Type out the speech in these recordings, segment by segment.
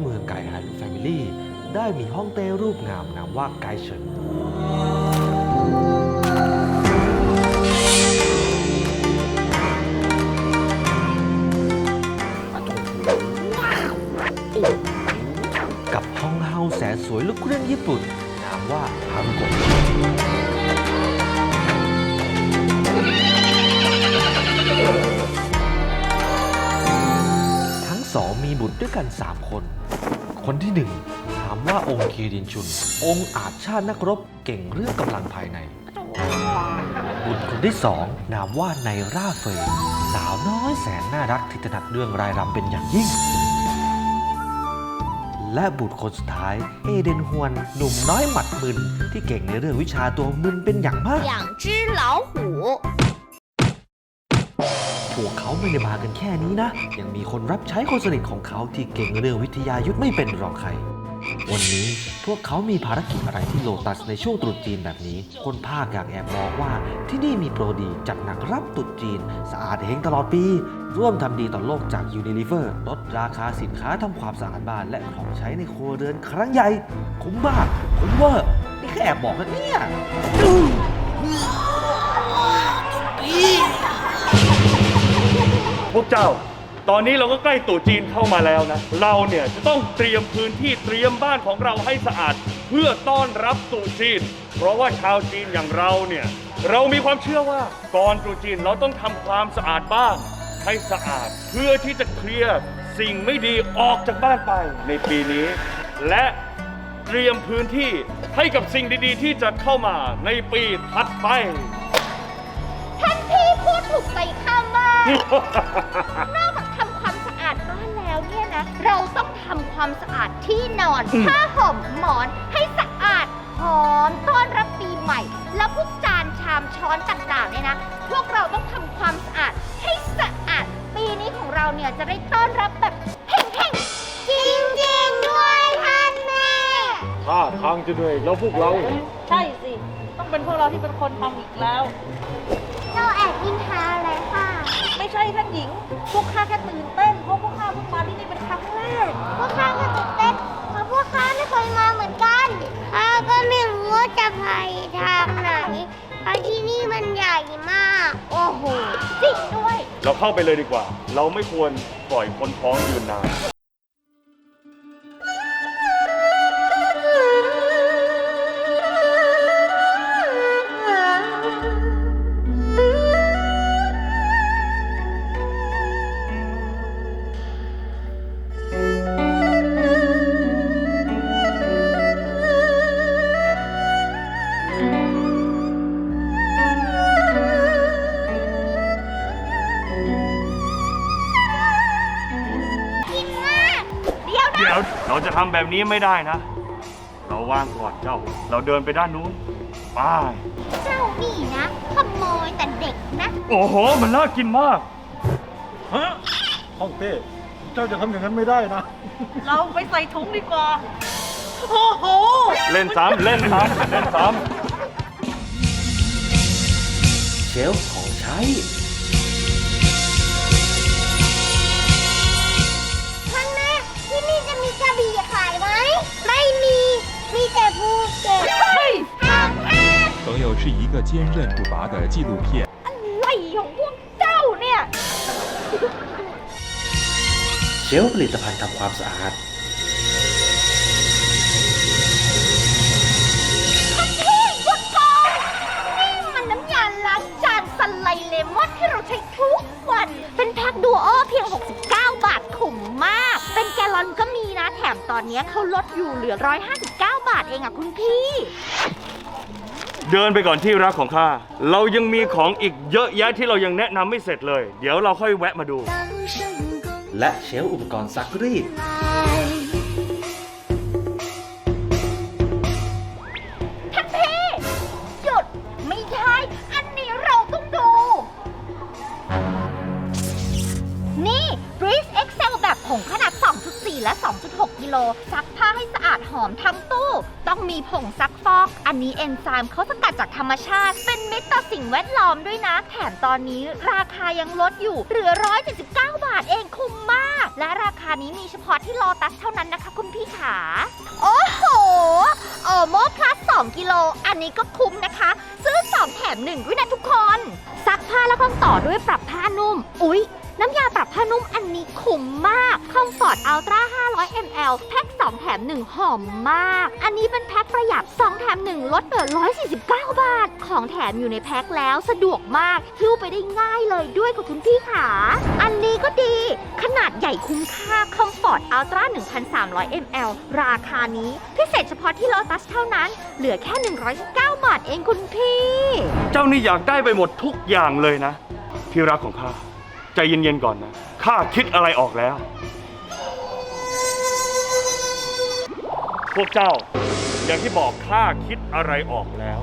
เมืองไก่หันแฟมิลี่ ได้มีห้องเต้รูปงามนามว่าไกเฉินกับห้องเฮาแสนสวยลูกเครื่องญี่ปุ่น นามว่าฮังโกะทั้งสองมีบุตรด้วยกัน 3 คน คนที่หนึ่งถามว่าองค์คีรินชุน องค์อาจชาตินักรบเก่งเรื่องกำลังภายใน บุตรคนที่สองนามว่าไนร่าเฟย สาวน้อยแสนน่ารักที่ถนัดเรื่องรายรำเป็นอย่างยิ่ง และบุตรคนสุดท้าย เอเดนฮวน หนุ่มน้อยหมัดมึนที่เก่งในเรื่องวิชาตัวมึนเป็นอย่างมาก อย่างจื้เหลาหู พวกเขาไม่ได้มากันแค่นี้นะ ยังมีคนรับใช้คนสนิทของเขาที่เก่งเรื่องวิทยายุทธไม่เป็นรองใคร วันนี้พวกเขามีภารกิจอะไรที่โลตัสในช่วงตรุษจีนแบบนี้ คนภาคอยากแอบบอกว่าที่นี่มีโปรดีจัดหนักรับตรุษจีน สะอาดเฮงตลอดปี ร่วมทำดีต่อโลกจาก Unilever ลดราคาสินค้าทำความสะอาดบ้านและของใช้ในครัวเรือนครั้งใหญ่ คุ้มมากคุ้มเวอร์นี่แค่แอบบอกนะเนี่ย พวกเจ้า ตอนนี้เราก็ใกล้ตรุษจีนเข้ามาแล้วนะ เราเนี่ยจะต้องเตรียมพื้นที่เตรียมบ้านของเราให้สะอาด เพื่อต้อนรับตรุษจีน เพราะว่าชาวจีนอย่างเราเนี่ยเรามีความเชื่อว่าก่อนตรุษจีนเราต้องทำความสะอาดบ้านให้สะอาดเพื่อที่จะเคลียร์สิ่งไม่ดีออกจากบ้านไปในปีนี้ และเตรียมพื้นที่ให้กับสิ่งดีๆ ที่จะเข้ามาในปีถัดไป นอกจากทำความสะอาดบ้านแล้วเนี่ยนะ เราต้องทำความสะอาดที่นอนอืม ผ้าห่มหมอนให้สะอาดหอมต้อนรับปีใหม่ แล้วพวกจานชามช้อนต่างๆเนี่ยนะ พวกเราต้องทำความสะอาดให้สะอาด ปีนี้ของเราเนี่ยจะได้ต้อนรับแบบเพ่งๆจริงๆด้วยท่านแม่ ท่าทางจะเหนื่อยแล้วพวกเรา ใช่สิ ต้องเป็นพวกเราที่เป็นคนทำอีกแล้ว เราแอบกินทาอะไรค่ะไม่ ใช่ท่านหญิง พวกข้าแค่ตื่นเต้น เพราะพวกข้าเพิ่งมาที่นี่เป็นครั้งแรก พวกข้าก็ตื่นเต้นเพราะพวกข้าไม่เคยมาเหมือนกันข้าก็ไม่รู้ว่าจะไปทางไหนเพราะที่นี่มันใหญ่มาก โอ้โหจริงด้วย เราเข้าไปเลยดีกว่า เราไม่ควรปล่อยคนท้องยืนนาน เดี๋ยวนะเดี๋ยวเราจะทำแบบนี้ไม่ได้นะ เราว่างก่อนเจ้า เราเดินไปด้านนู้นไป เจ้านี่นะขโมยแต่เด็กนะ โอ้โห มันน่ากินมาก ฮะ ห้องเต้ เจ้าจะทำอย่างนั้นไม่ได้นะ เราไปใส่ถุงดีกว่า โอ้โห เล่นซ้ำเล่นซ้ำเล่นซ้เชลฟ์ของใช้ ฮ้ยทางแอด 朋友是一个坚韧不拔的纪录片。 อะไรของพวกเจ้าเนี่ย เชลฟ์ผลิตภัณฑ์ทำความสะอาด ท่านพี่หยุดก่อนนี่มันน้ำยาล้างจานสไลด์เลมอนที่เราใช้ทุกวัน เป็นแพ็คดูโอเพียง 69 บาทคุ้มมาก เป็นแกลลอนก็มีนะ แถมตอนนี้เขาลดอยู่เหลือ 159 บ บาทเองอะคุณพี่ำเดินไปก่อนที่รักของข้า เรายังมีของอีกเยอะแยะที่เรายังแนะนำไม่เสร็จเลย เดี๋ยวเราค่อยแวะมาดู และเชลฟ์อุปกรณ์ซักรีด อนนี้เอนไซม์เขาสกัดจากธรรมชาติ เป็นมิตรต่อสิ่งแวดล้อมด้วยนะ แถมตอนนี้ราคายังลดอยู่ เหลือ 179 บาทเองคุ้มมาก และราคานี้มีเฉพาะที่โลตัสเท่านั้นนะคะคุณพี่ขาโอ้โหโอโมพลัส 2 กิโล อันนี้ก็คุ้มนะคะ ซื้อ 2 แถม1ด้วยนะทุกคน ซักผ้าแล้วก็ต่อด้วยปรับผ้านุ่ม อุ๊ย น้ำยาปรับผ้านุ่มอันนี้คุ้มมาก Comfort Ultra 500 ml แพ็ค 2 แถม 1 หอมมาก อันนี้เป็นแพ็คประหยัด 2 แถม 1 ลดเหลือ 149 บาท ของแถมอยู่ในแพ็คแล้วสะดวกมากหิ้วไปได้ง่ายเลยด้วยกับคุณพี่ขา อันนี้ก็ดี ขนาดใหญ่คุ้มค่า Comfort Ultra 1,300 ml ราคานี้พิเศษเฉพาะที่ Lotus เท่านั้น เหลือแค่ 119 บาทเองคุณพี่ เจ้านี่อยากได้ไปหมดทุกอย่างเลยนะ ที่รักของข้า ใจเย็นๆก่อนนะ ข้าคิดอะไรออกแล้ว พวกเจ้า อย่างที่บอกข้าคิดอะไรออกแล้ว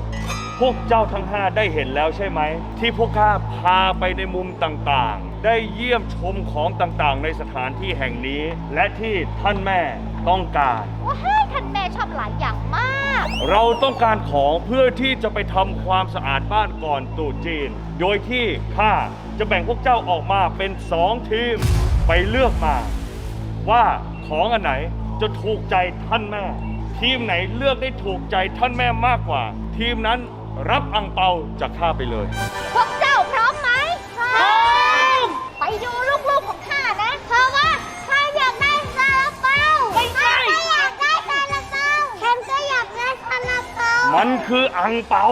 พวกเจ้าทั้งห้าได้เห็นแล้วใช่ไหม ที่พวกข้าพาไปในมุมต่างๆ ได้เยี่ยมชมของต่างๆ ในสถานที่แห่งนี้ และที่ท่านแม่ ต้องการ ว้ายท่านแม่ชอบหลายอย่างมาก เราต้องการของเพื่อที่จะไปทำความสะอาดบ้านก่อนตรุษจีน โดยที่ข้าจะแบ่งพวกเจ้าออกมาเป็นสองทีมไปเลือกมา ว่าของอันไหนจะถูกใจท่านแม่ ทีมไหนเลือกได้ถูกใจท่านแม่มากกว่า ทีมนั้นรับอังเปาจากข้าไปเลย พวกเจ้าพร้อมไหมพร้อม ไปดู คืออังเปา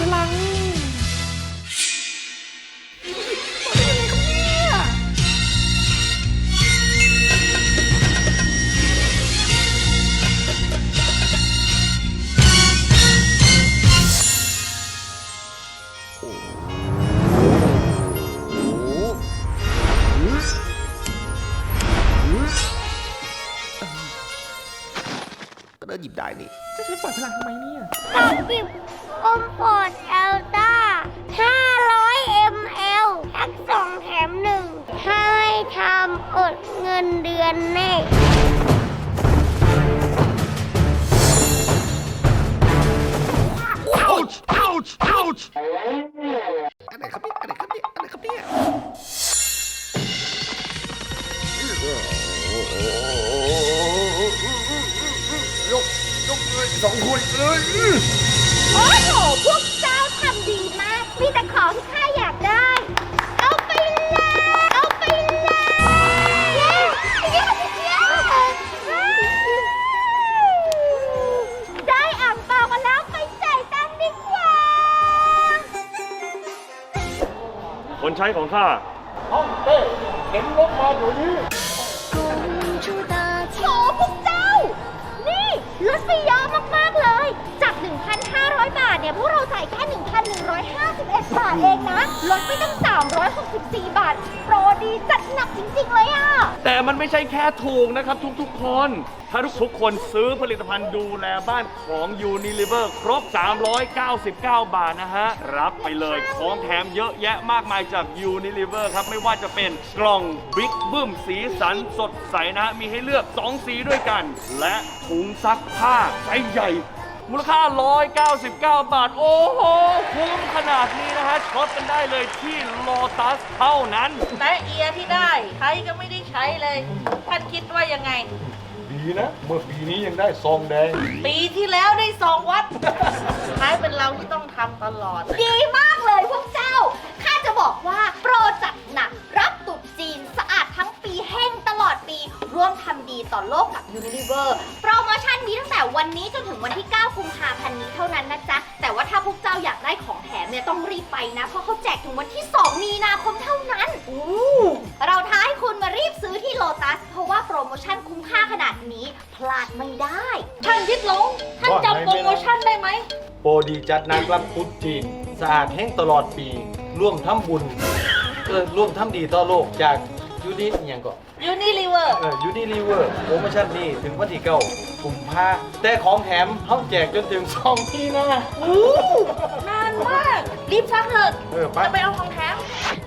พลัง ได้นี่จะใช้ปล่อยพลังทำไมเนี่ยกับบิบอมพอร์ตเอลต้า500 ml แพ็คสองแถมหนึ่งถ้าให้ทำอดเงินเดือนแน่อะไรครับเนี่ยอะไรครับเนี่ยอะไรครับเนี่ยย สองคนเลยโอ้โห พวกเจ้าทำดีมาก มีแต่ของที่ข้าอยากได้ เอาไปเลย เอาไปเลยเย้เย้เย้ได้อ่างเปากันแล้วไปจ่ายตังค์ดีกว่า คนใช้ของข้า ห้องเต้เข็นรถมาอยู่นี้ เยอะมากๆเล 1,500 บาทเนี่ยพวกเราจ่ายแค่ 1,151 บาทเองนะ ลดไปตั้ง 364 บาท โปรดีจัดหนักจริง ๆ เลยอะ แต่มันไม่ใช่แค่ถูกนะครับทุกๆคน ถ้าทุกๆคนซื้อผลิตภัณฑ์ดูแลบ้านของ Unilever ครบ 399 บาทนะฮะ รับไปเลยของแถมเยอะแยะมากมายจาก Unilever ครับ ไม่ว่าจะเป็นกล่องบิ๊กบึ้มสีสันสดใสนะฮะ มีให้เลือก 2 สีด้วยกัน และถุงซักผ้าไซส์ใหญ่ มูลค่า 199 บาท โอ้โห คุ้มขนาดนี้นะฮะช็อปกันได้เลยที่ Lotus เท่านั้น แต่เอียที่ได้ ใช้ก็ไม่ได้ใช้เลย ท่านคิดว่ายังไง ดีนะ เมื่อปีนี้ยังได้ซองแดง ปีที่แล้วได้สองวัดใช้เป็นเราที่ต้องทำตลอด ดีมากเลยพวก ตัส เพราะว่าโปรโมชั่นคุ้มค่าขนาดนี้ พลาดไม่ได้ ท่านทิดหลง ท่านจำโปรโมชั่นได้ไหม โปรดีจัดนักรับตุ๊ดจีนสะอาดแห้งตลอดปี ร่วมทำบุญเออร่วมทำดีต่อโลกจากยูนิอหย่างก่อนยูนิลิเวอร์ เออยูนิลีเวอร์โปรโมชั่นนี้ถึงวันที่เก้ากุมภาแต่ของแถมเขาแจกจนถึงสองที่หนะนานมาก รีบซักเถอะเออไป จะไปเอาของแถมไ